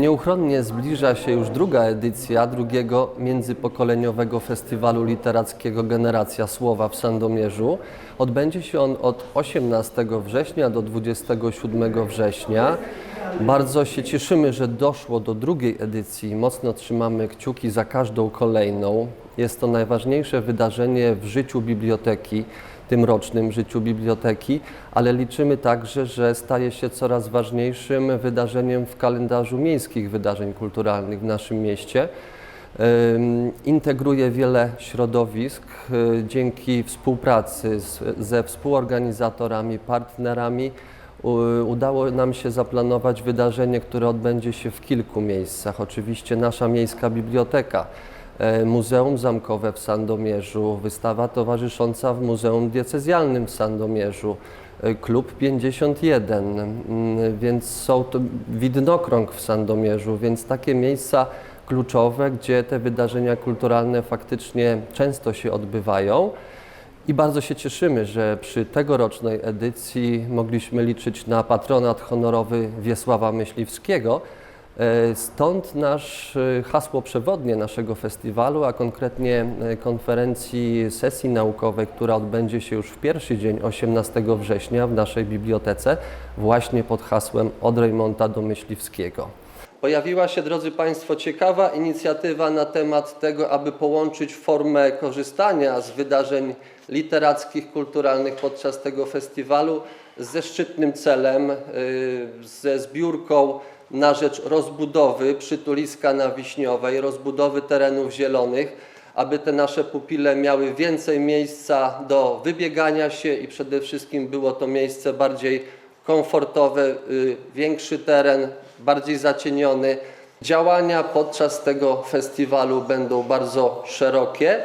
Nieuchronnie zbliża się już druga edycja drugiego międzypokoleniowego festiwalu literackiego Generacja Słowa w Sandomierzu. Odbędzie się on od 18 września do 27 września. Bardzo się cieszymy, że doszło do drugiej edycji. Mocno trzymamy kciuki za każdą kolejną. Jest to najważniejsze wydarzenie w życiu biblioteki tym rocznym życiu biblioteki, ale liczymy także, że staje się coraz ważniejszym wydarzeniem w kalendarzu miejskich wydarzeń kulturalnych w naszym mieście. Integruje wiele środowisk y, dzięki współpracy z, ze współorganizatorami, partnerami. Udało nam się zaplanować wydarzenie, które odbędzie się w kilku miejscach. Oczywiście nasza miejska biblioteka, Muzeum Zamkowe w Sandomierzu, wystawa towarzysząca w Muzeum Diecezjalnym w Sandomierzu, e, Klub 51, mm, więc są to widnokrąg w Sandomierzu, więc takie miejsca kluczowe, gdzie te wydarzenia kulturalne faktycznie często się odbywają. I bardzo się cieszymy, że przy tegorocznej edycji mogliśmy liczyć na patronat honorowy Wiesława Myśliwskiego. E, Stąd nasz e, hasło przewodnie naszego festiwalu, a konkretnie e, konferencji sesji naukowej, która odbędzie się już w pierwszy dzień 18 września w naszej bibliotece, właśnie pod hasłem Od Rejmonta do Myśliwskiego. Pojawiła się, drodzy Państwo, ciekawa inicjatywa na temat tego, aby połączyć formę korzystania z wydarzeń literackich, kulturalnych podczas tego festiwalu ze szczytnym celem, y, ze zbiórką na rzecz rozbudowy przytuliska na Wiśniowej, rozbudowy terenów zielonych, aby te nasze pupile miały więcej miejsca do wybiegania się i przede wszystkim było to miejsce bardziej komfortowe, y, większy teren, bardziej zacieniony. Działania podczas tego festiwalu będą bardzo szerokie.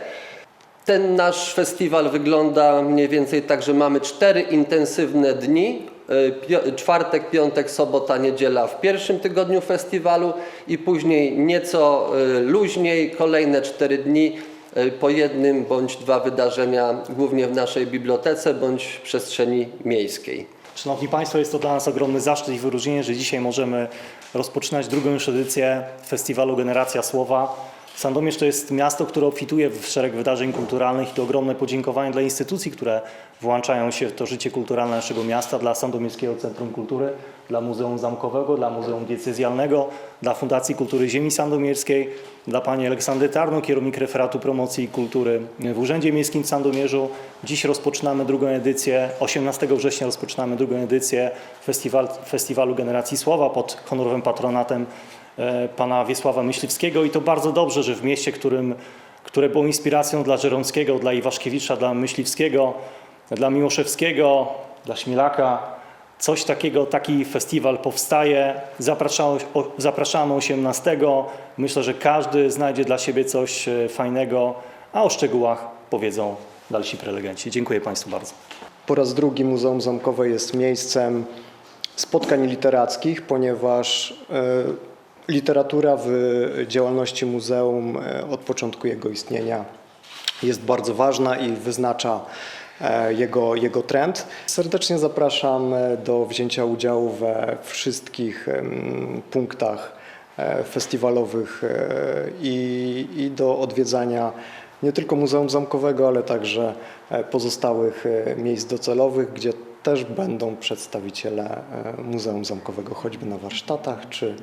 Ten nasz festiwal wygląda mniej więcej tak, że mamy cztery intensywne dni. Y, Czwartek, piątek, sobota, niedziela w pierwszym tygodniu festiwalu i później nieco y, luźniej, kolejne cztery dni y, po jednym bądź dwa wydarzenia, głównie w naszej bibliotece bądź w przestrzeni miejskiej. Szanowni Państwo, jest to dla nas ogromny zaszczyt i wyróżnienie, że dzisiaj możemy rozpoczynać drugą już edycję festiwalu Generacja Słowa. Sandomierz to jest miasto, które obfituje w szereg wydarzeń kulturalnych i to ogromne podziękowanie dla instytucji, które włączają się w to życie kulturalne naszego miasta, dla Sandomierskiego Centrum Kultury, dla Muzeum Zamkowego, dla Muzeum Diecezjalnego, dla Fundacji Kultury Ziemi Sandomierskiej, dla pani Aleksandry Tarno, kierownik referatu promocji i kultury w Urzędzie Miejskim w Sandomierzu. Dziś rozpoczynamy drugą edycję, 18 września rozpoczynamy drugą edycję festiwal, Festiwalu Generacji Słowa pod honorowym patronatem pana Wiesława Myśliwskiego i to bardzo dobrze, że w mieście, którym, które było inspiracją dla Żeromskiego, dla Iwaszkiewicza, dla Myśliwskiego, dla Miłoszewskiego, dla Śmielaka, Coś takiego, taki festiwal powstaje. Zapraszamy, o- zapraszamy 18. Myślę, że każdy znajdzie dla siebie coś e, fajnego, a o szczegółach powiedzą dalsi prelegenci. Dziękuję Państwu bardzo. Po raz drugi Muzeum Zamkowe jest miejscem spotkań literackich, ponieważ e, literatura w działalności muzeum e, od początku jego istnienia jest bardzo ważna i wyznacza e, jego, jego trend. Serdecznie zapraszam e, do wzięcia udziału we wszystkich punktach festiwalowych i, i do odwiedzania nie tylko Muzeum Zamkowego, ale także pozostałych miejsc docelowych, gdzie też będą przedstawiciele e, Muzeum Zamkowego, choćby na warsztatach, czy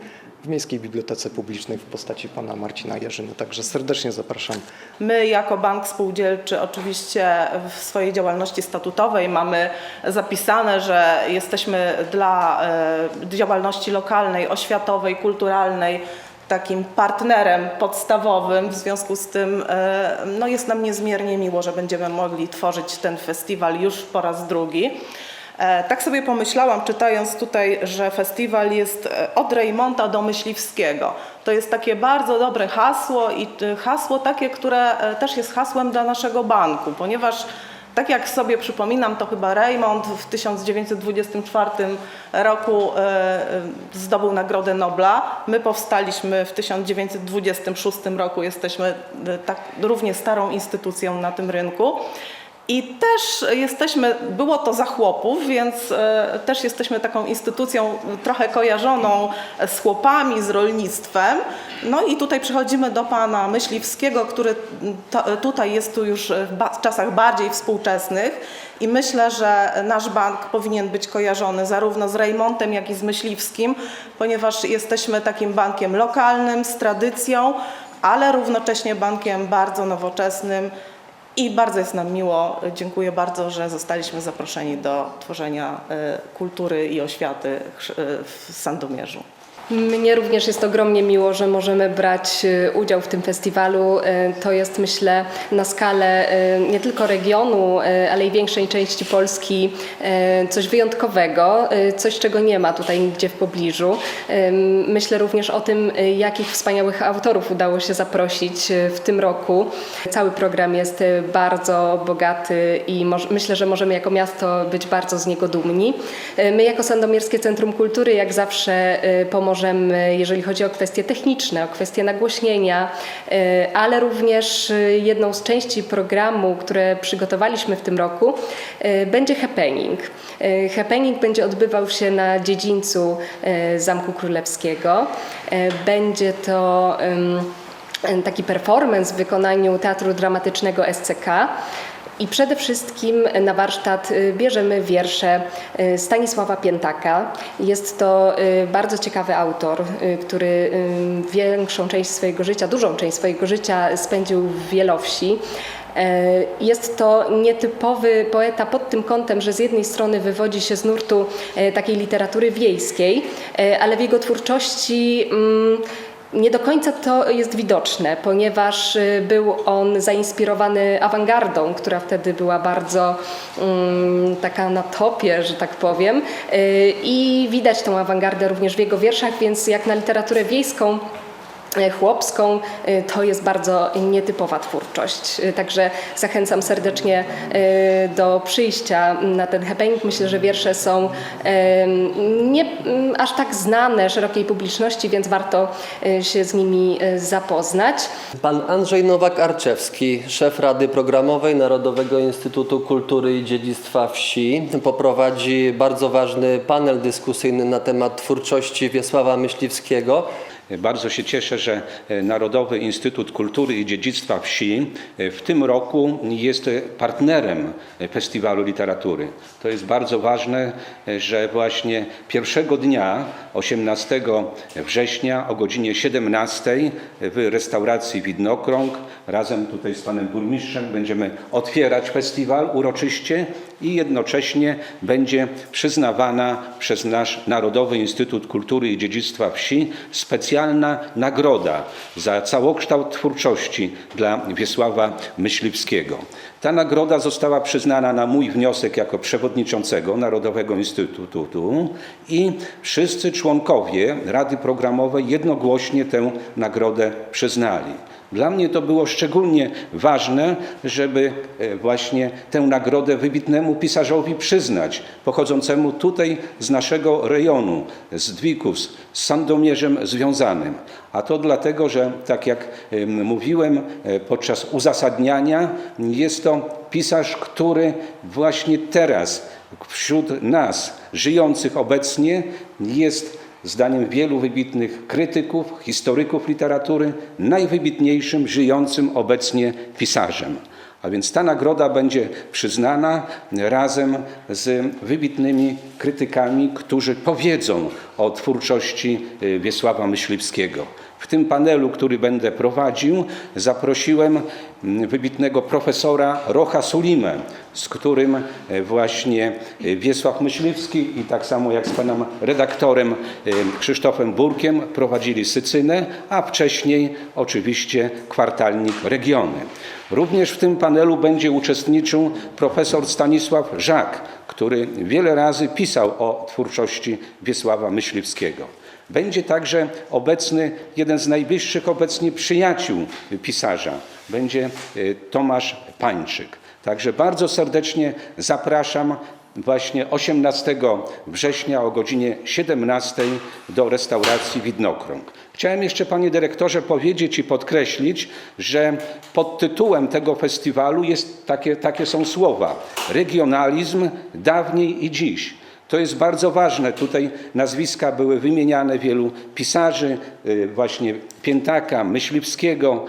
w Miejskiej Bibliotece Publicznej w postaci pana Marcina Jerzyny. Także serdecznie zapraszam My jako bank spółdzielczy oczywiście w swojej działalności statutowej mamy zapisane, że jesteśmy dla e, działalności lokalnej, oświatowej, kulturalnej takim partnerem podstawowym. W związku z tym e, no jest nam niezmiernie miło, że będziemy mogli tworzyć ten festiwal już po raz drugi. E, Tak sobie pomyślałam, czytając tutaj, że festiwal jest e, od Rejmonta do Myśliwskiego. To jest takie bardzo dobre hasło i e, hasło takie, które też jest hasłem dla naszego banku, ponieważ tak jak sobie przypominam, to chyba Raymond w 1924 roku zdobył Nagrodę Nobla. My powstaliśmy w 1926 roku, jesteśmy tak równie starą instytucją na tym rynku. I też jesteśmy, było to za chłopów, więc e, też jesteśmy taką instytucją trochę kojarzoną z chłopami, z rolnictwem. No i tutaj przechodzimy do pana Myśliwskiego, który to, tutaj jest tu już w czasach bardziej współczesnych. I myślę, że nasz bank powinien być kojarzony zarówno z Rejmontem, jak i z Myśliwskim, ponieważ jesteśmy takim bankiem lokalnym, z tradycją, ale równocześnie bankiem bardzo nowoczesnym. I bardzo jest nam miło, dziękuję bardzo, że zostaliśmy zaproszeni do tworzenia e, kultury i oświaty e, w Sandomierzu. Mnie również jest ogromnie miło, że możemy brać e, udział w tym festiwalu. E, To jest, myślę, na skalę e, nie tylko regionu, ale i większej części Polski coś wyjątkowego, coś, czego nie ma tutaj nigdzie w pobliżu. Myślę również o tym, jakich wspaniałych autorów udało się zaprosić w tym roku. Cały program jest bardzo bogaty i myślę, że możemy jako miasto być bardzo z niego dumni. My jako Sandomierskie Centrum Kultury jak zawsze e, jeżeli chodzi o kwestie techniczne, o kwestie nagłośnienia, e, ale również e, jedną z części programu, które przygotowaliśmy w tym roku, e, będzie happening. Happening będzie odbywał się na dziedzińcu Zamku Królewskiego. Będzie to taki performance w wykonaniu Teatru Dramatycznego SCK. I przede wszystkim na warsztat y, bierzemy wiersze y, Stanisława Piętaka. Jest to y, bardzo ciekawy autor, który większą część swojego życia, dużą część swojego życia spędził w Wielowsi. Jest to nietypowy poeta pod tym kątem, że z jednej strony wywodzi się z nurtu takiej literatury wiejskiej, ale w jego twórczości mm, nie do końca to jest widoczne, ponieważ y, był on zainspirowany awangardą, która wtedy była bardzo mm, taka na topie, że tak powiem. Y, I widać tą awangardę również w jego wierszach, więc jak na literaturę wiejską, chłopską, y, to jest bardzo nietypowa twórczość. Y, Także zachęcam serdecznie do przyjścia na ten happening. Myślę, że wiersze są nie mm, aż tak znane szerokiej publiczności, więc warto się z nimi zapoznać. Pan Andrzej Nowak-Arczewski, szef Rady Programowej Narodowego Instytutu Kultury i Dziedzictwa Wsi, poprowadzi bardzo ważny panel dyskusyjny na temat twórczości Wiesława Myśliwskiego. Bardzo się cieszę, że e, Narodowy Instytut Kultury i Dziedzictwa Wsi e, w tym roku jest e, partnerem Festiwalu Literatury. To jest bardzo ważne, że właśnie pierwszego dnia, 18 września o godzinie 17 w restauracji Widnokrąg razem tutaj z panem burmistrzem będziemy otwierać festiwal uroczyście i jednocześnie będzie przyznawana przez nasz Narodowy Instytut Kultury i Dziedzictwa Wsi specjalna nagroda za całokształt twórczości dla Wiesława Myśliwskiego. Ta nagroda została przyznana na mój wniosek jako przewodniczącego Narodowego Instytutu i wszyscy członkowie Rady Programowej jednogłośnie tę nagrodę przyznali. Dla mnie to było szczególnie ważne, żeby e, właśnie tę nagrodę wybitnemu pisarzowi przyznać, pochodzącemu tutaj z naszego rejonu, z Dwików, z Sandomierzem związanym. A to dlatego, że tak jak em, mówiłem e, podczas uzasadniania, jest to pisarz, który właśnie teraz wśród nas, żyjących obecnie, jest zdaniem wielu wybitnych krytyków, historyków literatury, najwybitniejszym żyjącym obecnie pisarzem. A więc ta nagroda będzie przyznana razem z wybitnymi krytykami, którzy powiedzą o twórczości y, Wiesława Myśliwskiego. W tym panelu, który będę prowadził, zaprosiłem mm, wybitnego profesora Rocha Sulimę, z którym e, właśnie e, Wiesław Myśliwski i tak samo jak z panem redaktorem e, Krzysztofem Burkiem prowadzili Sycynę, a wcześniej oczywiście kwartalnik Regiony. Również w tym panelu będzie uczestniczył profesor Stanisław Żak, który wiele razy pisał o twórczości Wiesława Myśliwskiego. Będzie także obecny jeden z najbliższych obecnie przyjaciół pisarza. Będzie e, Tomasz Pańczyk. Także bardzo serdecznie zapraszam właśnie 18 września o godzinie 17 do restauracji Widnokrąg. Chciałem jeszcze, panie dyrektorze, powiedzieć i podkreślić, że pod tytułem tego festiwalu jest takie, takie są słowa: regionalizm dawniej i dziś. To jest bardzo ważne. Tutaj nazwiska były wymieniane wielu pisarzy, y, właśnie Piętaka, Myśliwskiego,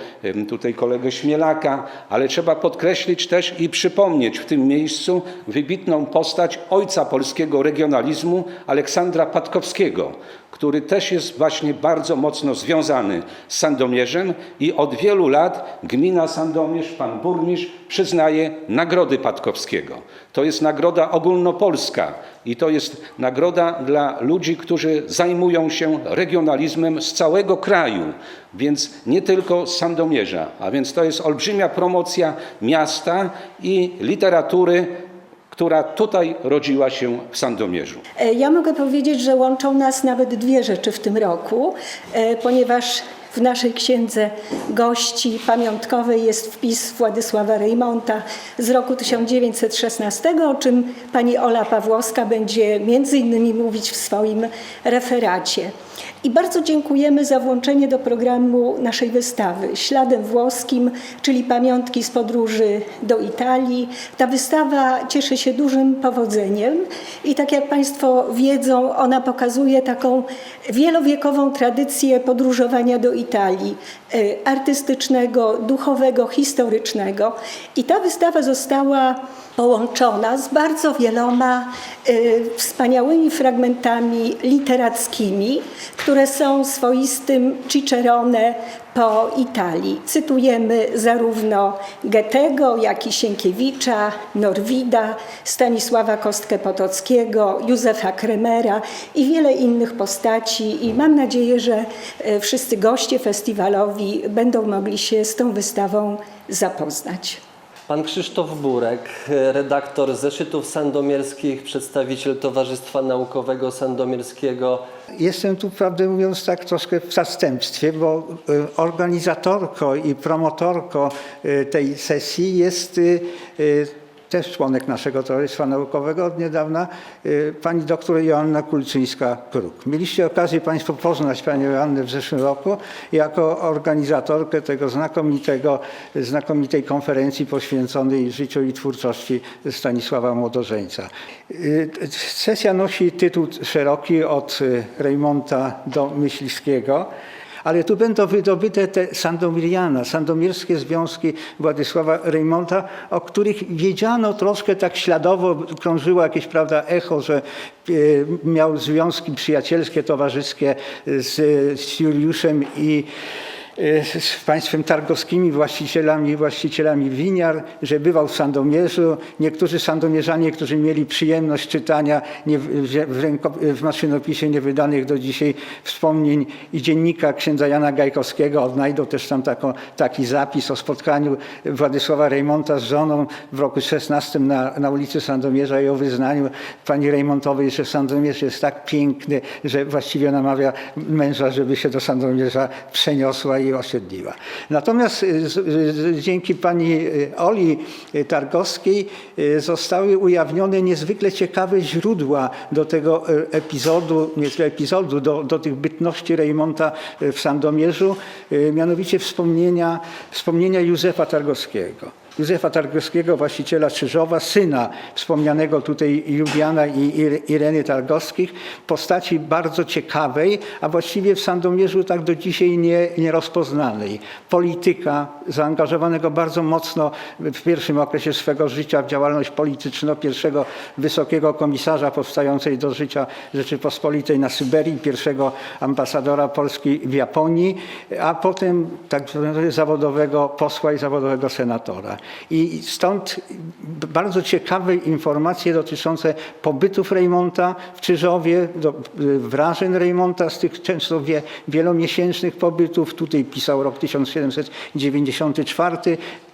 tutaj kolegę Śmielaka, ale trzeba podkreślić też i przypomnieć w tym miejscu wybitną postać ojca polskiego regionalizmu Aleksandra Patkowskiego, który też jest właśnie bardzo mocno związany z Sandomierzem i od wielu lat gmina Sandomierz, pan burmistrz przyznaje nagrody Patkowskiego. To jest nagroda ogólnopolska i to jest nagroda dla ludzi, którzy zajmują się regionalizmem z całego kraju, więc nie tylko z Sandomierza. A więc to jest olbrzymia promocja miasta i literatury, która tutaj rodziła się w Sandomierzu. E, Ja mogę powiedzieć, że łączą nas nawet dwie rzeczy w tym roku, e, ponieważ w naszej księdze gości pamiątkowej jest wpis Władysława Reymonta z roku 1916, o czym pani Ola Pawłowska będzie między innymi mówić w swoim referacie. I bardzo dziękujemy za włączenie do programu naszej wystawy Śladem włoskim, czyli pamiątki z podróży do Italii. Ta wystawa cieszy się dużym powodzeniem i tak jak Państwo wiedzą, ona pokazuje taką wielowiekową tradycję podróżowania do Italii, e, artystycznego, duchowego, historycznego. I ta wystawa została połączona z bardzo wieloma e, wspaniałymi fragmentami literackimi, które są swoistym Cicerone po Italii. Cytujemy zarówno Goethego, jak i Sienkiewicza, Norwida, Stanisława Kostkę-Potockiego, Józefa Kremera i wiele innych postaci i mam nadzieję, że e, wszyscy goście festiwalowi będą mogli się z tą wystawą zapoznać. Pan Krzysztof Burek, redaktor Zeszytów Sandomierskich, przedstawiciel Towarzystwa Naukowego Sandomierskiego. Jestem tu, prawdę mówiąc, tak troszkę w zastępstwie, bo y, organizatorką i promotorką y, tej sesji jest y, też członek naszego Towarzystwa Naukowego od niedawna, y, pani doktor Joanna Kulczyńska-Kruk. Mieliście okazję Państwo poznać panią Joannę w zeszłym roku jako organizatorkę tego znakomitego, znakomitej konferencji poświęconej życiu i twórczości Stanisława Młodożeńca. Y, Sesja nosi tytuł szeroki od y, Reymonta do Myśliwskiego. Ale tu będą wydobyte te sandomiriana, sandomierskie związki Władysława Reymonta, o których wiedziano troszkę tak śladowo, krążyło jakieś prawda, echo, że e, miał związki przyjacielskie, towarzyskie z, Juliuszem i z państwem targowskimi, właścicielami, właścicielami winiar, że bywał w Sandomierzu. Niektórzy sandomierzanie, którzy mieli przyjemność czytania nie, w, ręko, w maszynopisie niewydanych do dzisiaj wspomnień i dziennika księdza Jana Gajkowskiego, odnajdą też tam taką, taki zapis o spotkaniu Władysława Reymonta z żoną w roku 16 na, na ulicy Sandomierza i o wyznaniu pani Reymontowej, że Sandomierz jest tak piękny, że właściwie namawia męża, żeby się do Sandomierza przeniosła osiedliła. Natomiast y, z, dzięki pani y, Oli y, Targowskiej y, zostały ujawnione niezwykle ciekawe źródła do tego y, epizodu, nie epizodu, do, do tych bytności Reymonta y, w Sandomierzu, y, mianowicie wspomnienia, wspomnienia Józefa Targowskiego. Józefa Targowskiego, właściciela Krzyżowa, syna wspomnianego tutaj Juliana i Ir- Ireny Targowskich, postaci bardzo ciekawej, a właściwie w Sandomierzu tak do dzisiaj nie, nierozpoznanej. Polityka, zaangażowanego bardzo mocno w pierwszym okresie swego życia w działalność polityczną, pierwszego wysokiego komisarza powstającej do życia Rzeczypospolitej na Syberii, pierwszego ambasadora Polski w Japonii, a potem tak zawodowego posła i zawodowego senatora. I stąd bardzo ciekawe informacje dotyczące pobytów Reymonta w Czyżowie, do, wrażeń Reymonta z tych często wie, wielomiesięcznych pobytów. Tutaj pisał rok 1794.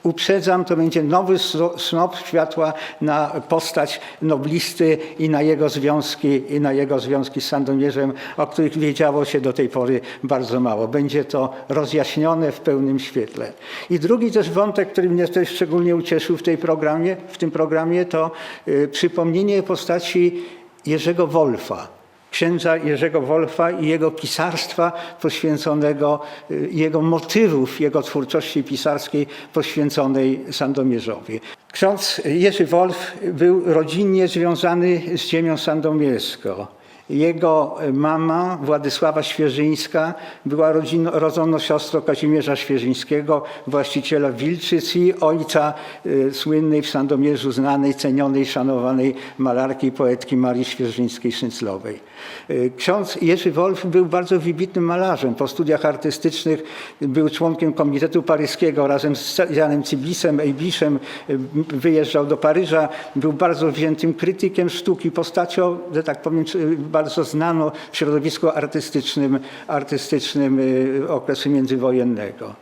Uprzedzam, to będzie nowy sno- snop światła na postać noblisty i na jego związki, i na jego związki z Sandomierzem, o których wiedziało się do tej pory bardzo mało. Będzie to rozjaśnione w pełnym świetle. I drugi też wątek, który mnie też szczególnie ucieszył w, tej programie, w tym programie, to y, przypomnienie postaci Jerzego Wolfa. Księdza Jerzego Wolfa i jego pisarstwa poświęconego, y, jego motywów, jego twórczości pisarskiej poświęconej Sandomierzowi. Ksiądz Jerzy Wolf był rodzinnie związany z ziemią sandomierską. Jego mama, Władysława Świeżyńska, była rodzoną siostrą Kazimierza Świeżyńskiego, właściciela Wilczyc i ojca y, słynnej w Sandomierzu znanej, cenionej, szanowanej malarki i poetki Marii Świeżyńskiej-Szynclowej. Y, Ksiądz Jerzy Wolf był bardzo wybitnym malarzem. Po studiach artystycznych był członkiem Komitetu Paryskiego razem z Janem Cibisem, Ejbiszem. y, Wyjeżdżał do Paryża. Był bardzo wziętym krytykiem sztuki, postacią, że tak powiem, czy- bardzo znaną w środowisku artystycznym, artystycznym y, okresu międzywojennego.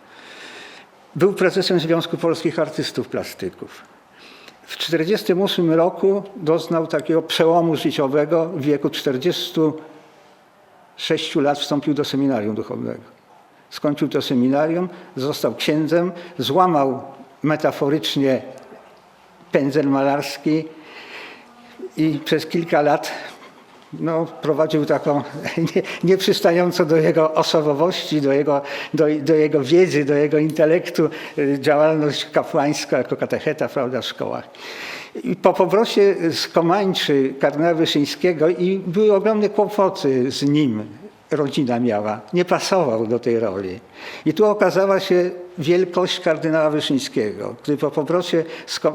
Był prezesem Związku Polskich Artystów Plastyków. W 1948 roku doznał takiego przełomu życiowego. W wieku 46 lat wstąpił do seminarium duchownego. Skończył to seminarium, został księdzem, złamał metaforycznie pędzel malarski i przez kilka lat no, prowadził taką nie, do jego osobowości, do jego, do, do jego wiedzy, do jego intelektu y, działalność kapłańską jako katecheta prawda, w szkołach. I po powrocie z Komańczy kardynała Wyszyńskiego i były ogromne kłopoty z nim, rodzina miała. Nie pasował do tej roli. I tu okazała się wielkość kardynała Wyszyńskiego, który po powrocie,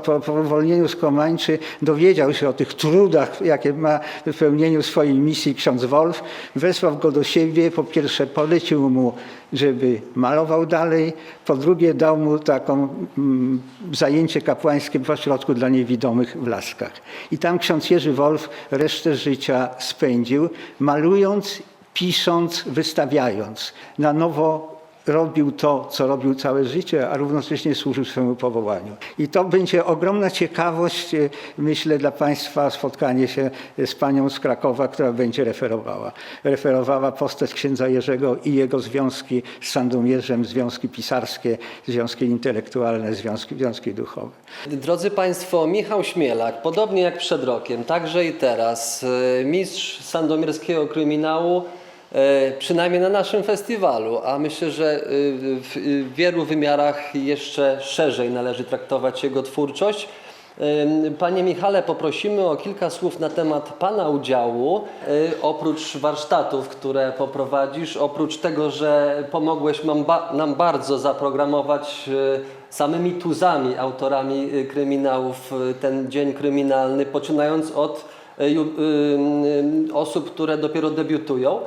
po, uwolnieniu z Komańczy dowiedział się o tych trudach, jakie ma w pełnieniu swojej misji ksiądz Wolf. Wesłał go do siebie. Po pierwsze polecił mu, żeby malował dalej. Po drugie dał mu taką mm, zajęcie kapłańskie w ośrodku dla niewidomych w Laskach. I tam ksiądz Jerzy Wolf resztę życia spędził, malując pisząc, wystawiając. Na nowo robił to, co robił całe życie, a równocześnie służył swemu powołaniu. I to będzie ogromna ciekawość, e, myślę, dla Państwa spotkanie się z panią z Krakowa, która będzie referowała. Referowała postać księdza Jerzego i jego związki z Sandomierzem, związki pisarskie, związki intelektualne, związki, związki duchowe. Drodzy Państwo, Michał Śmielak, podobnie jak przed rokiem, także i teraz, e, mistrz sandomierskiego kryminału, przynajmniej na naszym festiwalu, a myślę, że e, w w wielu wymiarach jeszcze szerzej należy traktować jego twórczość. Em, Panie Michale, poprosimy o kilka słów na temat Pana udziału. E, Oprócz warsztatów, które poprowadzisz, oprócz tego, że pomogłeś nam, ba- nam bardzo zaprogramować e, samymi tuzami, autorami e, kryminałów, e, ten dzień kryminalny, poczynając od e, osób, które dopiero debiutują.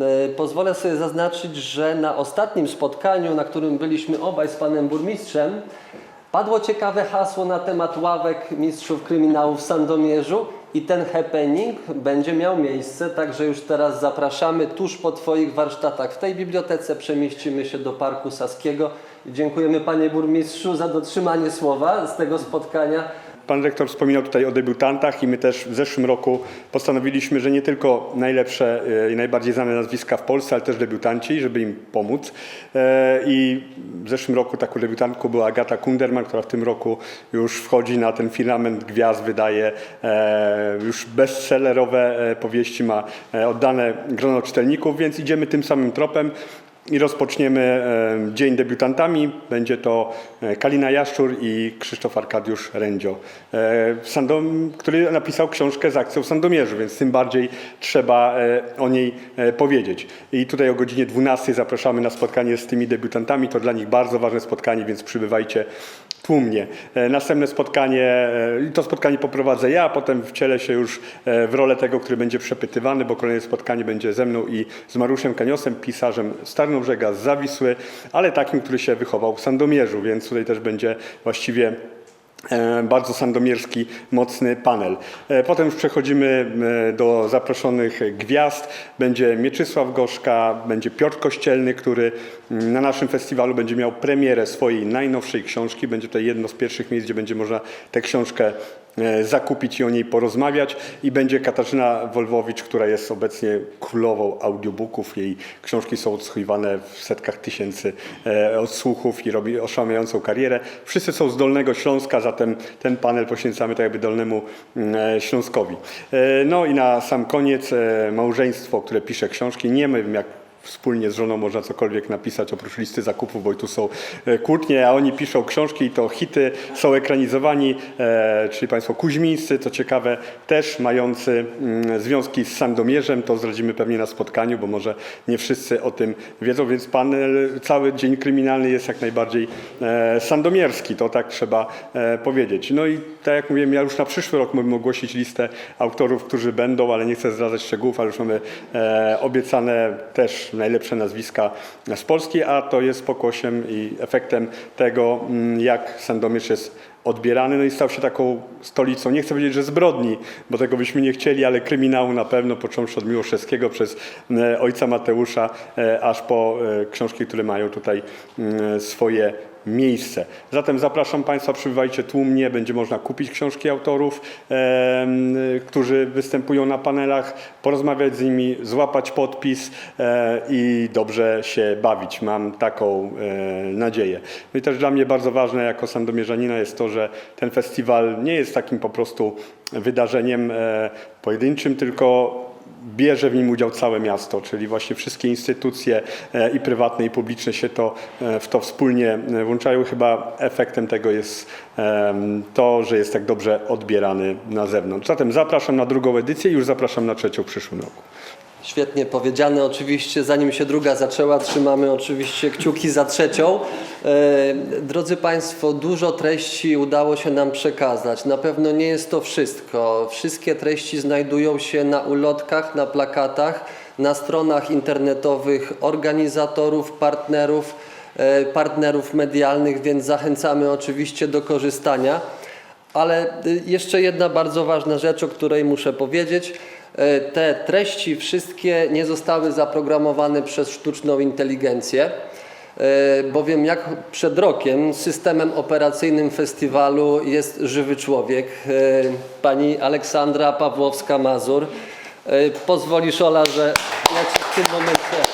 E, Pozwolę sobie zaznaczyć, że na ostatnim spotkaniu, na którym byliśmy obaj z panem burmistrzem, Padło ciekawe hasło na temat ławek mistrzów kryminałów w Sandomierzu i ten happening będzie miał miejsce, także już teraz zapraszamy tuż po Twoich warsztatach w tej bibliotece. Przemieścimy się do Parku Saskiego. Dziękujemy Panie Burmistrzu za dotrzymanie słowa z tego spotkania. Pan rektor wspominał tutaj o debiutantach i my też w zeszłym roku postanowiliśmy, że nie tylko najlepsze e, i najbardziej znane nazwiska w Polsce, ale też debiutanci, żeby im pomóc. E, I w zeszłym roku taką debiutantką była Agata Kunderman, która w tym roku już wchodzi na ten filament gwiazd, wydaje e, już bestsellerowe powieści, ma oddane grono czytelników, więc idziemy tym samym tropem. I rozpoczniemy dzień debiutantami. Będzie to e, Kalina Jaszczur i Krzysztof Arkadiusz Rędzio, e, Sandom, który napisał książkę z akcją w Sandomierzu, więc tym bardziej trzeba e, o niej powiedzieć. I tutaj o godzinie 12 zapraszamy na spotkanie z tymi debiutantami. To dla nich bardzo ważne spotkanie, więc przybywajcie tłumnie. E, Następne spotkanie, e, to spotkanie poprowadzę ja, a potem wcielę się już e, w rolę tego, który będzie przepytywany, bo kolejne spotkanie będzie ze mną i z Mariuszem Kaniosem, pisarzem z Tarnobrzega, z Zawisły, ale takim, który się wychował w Sandomierzu, więc tutaj też będzie właściwie bardzo sandomierski, mocny panel. E, Potem już przechodzimy e, do zaproszonych gwiazd. Będzie Mieczysław Gorzka, będzie Piotr Kościelny, który mm, na naszym festiwalu będzie miał premierę swojej najnowszej książki. Będzie to jedno z pierwszych miejsc, gdzie będzie można tę książkę e, zakupić i o niej porozmawiać. I będzie Katarzyna Wolwowicz, która jest obecnie królową audiobooków. Jej książki są odsłuchiwane w setkach tysięcy e, odsłuchów i robi oszałamiającą karierę. Wszyscy są z Dolnego Śląska, zatem ten panel poświęcamy tak jakby Dolnemu mm, e, Śląskowi. E, No i na sam koniec e, małżeństwo, które pisze książki. Nie wiem, jak wspólnie z żoną można cokolwiek napisać oprócz listy zakupów, bo i tu są e, kłótnie, a oni piszą książki i to hity, są ekranizowani, e, czyli państwo Kuźmińscy, co ciekawe, też mający mm, związki z Sandomierzem, to zdradzimy pewnie na spotkaniu, bo może nie wszyscy o tym wiedzą, więc panel, cały dzień kryminalny jest jak najbardziej e, sandomierski, to tak trzeba powiedzieć. No i tak jak mówiłem, ja już na przyszły rok mógłbym ogłosić listę autorów, którzy będą, ale nie chcę zdradzać szczegółów, ale już mamy obiecane też najlepsze nazwiska z Polski, a to jest pokłosiem i efektem tego, mm, jak Sandomierz jest odbierany, no i stał się taką stolicą, nie chcę powiedzieć, że zbrodni, bo tego byśmy nie chcieli, ale kryminału na pewno, począwszy od Miłoszewskiego przez e, ojca Mateusza, e, aż po e, książki, które mają tutaj swoje miejsce. Zatem zapraszam Państwa, przybywajcie tłumnie, będzie można kupić książki autorów, em, którzy występują na panelach, porozmawiać z nimi, złapać podpis e, i dobrze się bawić. Mam taką e, nadzieję. No i też dla mnie bardzo ważne jako sandomierzanina jest to, że ten festiwal nie jest takim po prostu wydarzeniem e, pojedynczym, tylko bierze w nim udział całe miasto, czyli właśnie wszystkie instytucje e, i prywatne i publiczne się to, e, w to wspólnie włączają. Chyba efektem tego jest to, że jest tak dobrze odbierany na zewnątrz. Zatem zapraszam na drugą edycję i już zapraszam na trzecią w przyszłym roku. Świetnie powiedziane. Oczywiście, zanim się druga zaczęła, trzymamy oczywiście kciuki za trzecią. E, Drodzy Państwo, dużo treści udało się nam przekazać. Na pewno nie jest to wszystko. Wszystkie treści znajdują się na ulotkach, na plakatach, na stronach internetowych organizatorów, partnerów, e, partnerów medialnych, więc zachęcamy oczywiście do korzystania. Ale y, jeszcze jedna bardzo ważna rzecz, o której muszę powiedzieć. E, Te treści wszystkie nie zostały zaprogramowane przez sztuczną inteligencję, e, bowiem jak przed rokiem systemem operacyjnym festiwalu jest żywy człowiek, e, pani Aleksandra Pawłowska-Mazur. E, Pozwolisz Ola, że ja Ci w tym momencie...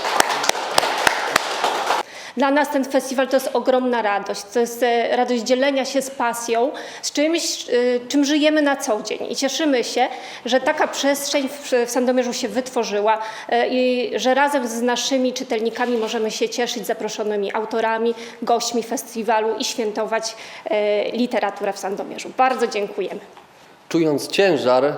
Dla nas ten festiwal to jest ogromna radość. To jest e, radość dzielenia się z pasją, z czymś, e, czym żyjemy na co dzień. I cieszymy się, że taka przestrzeń w, Sandomierzu się wytworzyła e, i że razem z naszymi czytelnikami możemy się cieszyć zaproszonymi autorami, gośćmi festiwalu i świętować literaturę w Sandomierzu. Bardzo dziękujemy. Czując ciężar, y,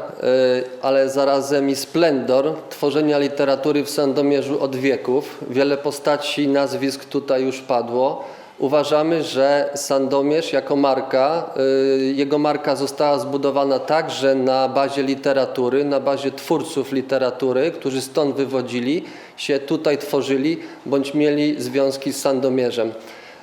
ale zarazem i splendor tworzenia literatury w Sandomierzu od wieków, wiele postaci i nazwisk tutaj już padło, uważamy, że Sandomierz jako marka, y, jego marka została zbudowana także na bazie literatury, na bazie twórców literatury, którzy stąd wywodzili się, tutaj tworzyli, bądź mieli związki z Sandomierzem.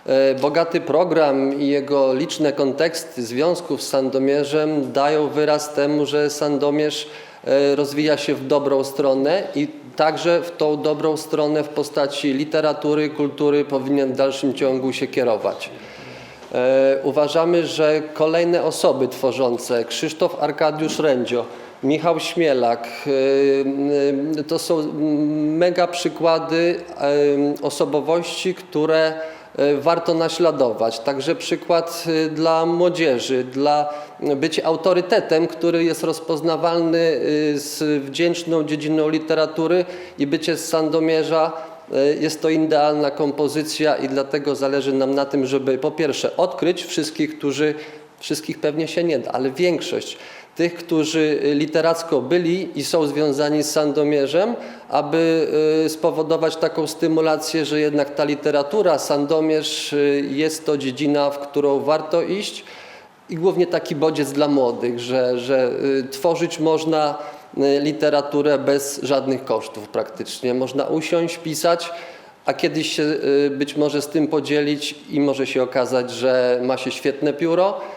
E, Bogaty program i jego liczne konteksty związków z Sandomierzem dają wyraz temu, że Sandomierz e, rozwija się w dobrą stronę i także w tą dobrą stronę w postaci literatury, kultury powinien w dalszym ciągu się kierować. E, Uważamy, że kolejne osoby tworzące, Krzysztof Arkadiusz Rędzio, Michał Śmielak, to są mega przykłady osobowości, które warto naśladować. Także przykład e, dla młodzieży, dla bycie autorytetem, który jest rozpoznawalny e, z wdzięczną dziedziną literatury i bycie z Sandomierza E, Jest to idealna kompozycja i dlatego zależy nam na tym, żeby po pierwsze odkryć wszystkich, którzy, wszystkich pewnie się nie da, ale większość tych, którzy literacko byli i są związani z Sandomierzem, aby e, spowodować taką stymulację, że jednak ta literatura, Sandomierz e, jest to dziedzina, w którą warto iść i głównie taki bodziec dla młodych, że, że y, tworzyć można y, literaturę bez żadnych kosztów praktycznie. Można usiąść, pisać, a kiedyś się y, być może z tym podzielić i może się okazać, że ma się świetne pióro y,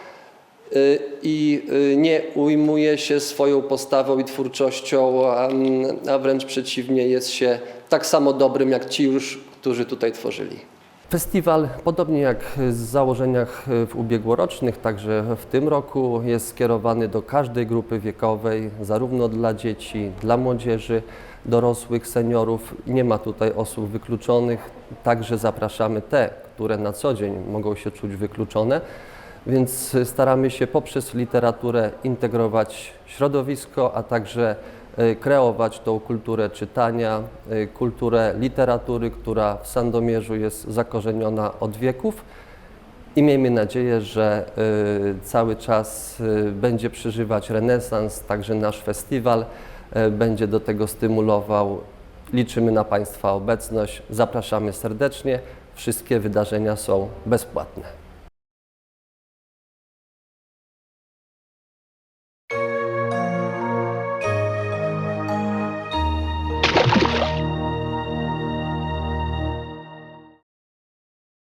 i y, nie ujmuje się swoją postawą i twórczością, mm, a wręcz przeciwnie, jest się tak samo dobrym jak ci już, którzy tutaj tworzyli. Festiwal, podobnie jak w założeniach w ubiegłorocznych, także w tym roku jest skierowany do każdej grupy wiekowej, zarówno dla dzieci, dla młodzieży, dorosłych, seniorów. Nie ma tutaj osób wykluczonych, także zapraszamy te, które na co dzień mogą się czuć wykluczone. Więc staramy się poprzez literaturę integrować środowisko, a także y, kreować tą kulturę czytania, y, kulturę literatury, która w Sandomierzu jest zakorzeniona od wieków. I miejmy nadzieję, że y, cały czas będzie przeżywać renesans, także nasz festiwal będzie do tego stymulował. Liczymy na Państwa obecność. Zapraszamy serdecznie. Wszystkie wydarzenia są bezpłatne.